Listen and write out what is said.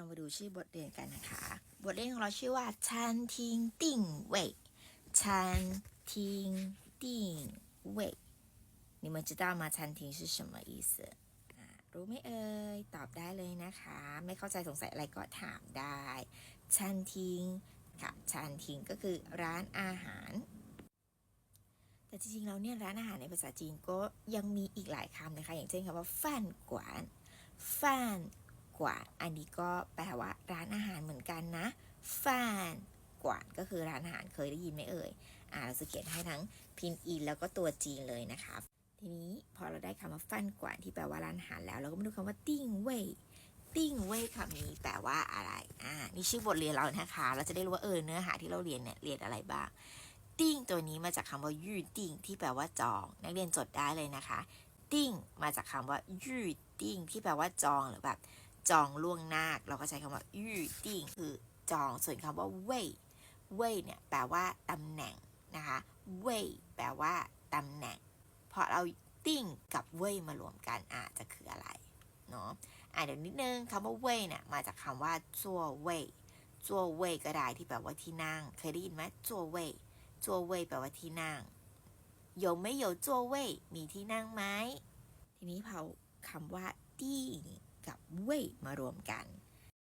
เรามาดูชื่อบทเรียนกันนะคะ บทเรียนของเราชื่อว่าชันทิงติ่งเว่ยชันทิงติ่งเว่ย你们知道吗餐厅是什么意思อ่ารู้ไหมเอ่ย ตอบได้เลยนะคะ ไม่เข้าใจสงสัยอะไรก็ถามได้ชันทิงค่ะชันทิงก็คือร้านอาหาร แต่จริงๆแล้วเนี่ยร้านอาหารในภาษาจีนก็ยังมีอีกหลายคำนะคะ อย่างเช่นคำว่าฟ่านกวานฟ่าน กวานอันนี้ก็แปลว่าร้านอาหารเหมือนกันนะฟานกวานก็คือร้านอาหารเคยได้ยินไหมเอ่ย อ่าเราจะเขียนให้ทั้งพินอินแล้วก็ตัวจีนเลยนะคะ ทีนี้พอเราได้คำว่าฟันกวานที่แปลว่าร้านอาหารแล้ว เราก็มาดูคำว่าติ้งเว่ยติ้งเว่ยคำนี้แปลว่าอะไร อ่า นี่ชื่อบทเรียนเรานะคะ เราจะได้รู้ว่าเออเนื้อหาที่เราเรียนเนี่ยเรียนอะไรบ้าง ติ้งตัวนี้มาจากคำว่ายืดติ้งที่แปลว่าจอง นักเรียนจดได้เลยนะคะ ติ้งมาจากคำว่ายืดติ้งที่แปลว่าจองหรือแบบ จองล่วงหน้า เราก็ใช้คำว่ายืดติ้งคือจอง ส่วนคำว่าเว่ยเว่ยเนี่ยแปลว่าตำแหน่งนะคะเว่ยแปลว่าตำแหน่ง พอเราติ้งกับเว่ยมารวมกันอาจจะคืออะไรเนาะอ่ะเดี๋ยวนิดนึงคำว่าเว่ยเนี่ยมาจากคำว่าจั่วเว่ยจั่วเว่ยก็ได้ที่แปลว่าที่นั่ง เคยได้ยินไหมจั่วเว่ย จั่วเว่ยแปลว่าที่นั่ง有没有座位มีที่นั่งไหม ทีนี้พอคำว่าตี้กับ เว่ยมารวมกัน